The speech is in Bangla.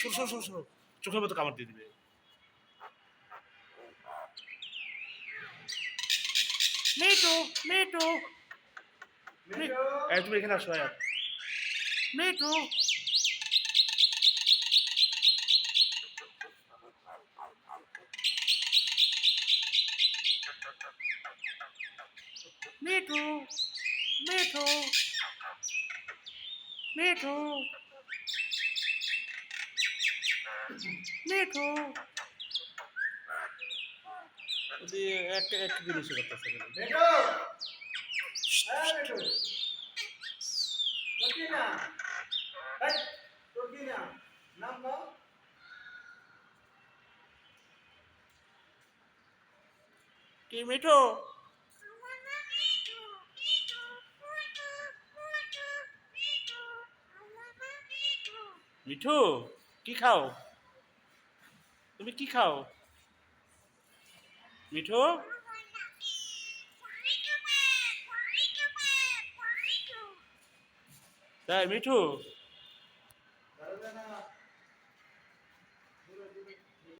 সরো সরো সরো সরো চোখের মতো কামড় দিয়ে দিবে। মিটু মিটু এই তুমি এখানে আসো মিটু মিঠু মিঠু একটা একটা জিনিস করতেছে মিঠু হ্যাঁ মিঠু কি মিঠু? মিঠু কি খাও? তুমি কি খাও? মিঠু? তাই মিঠু? দাঁড়া না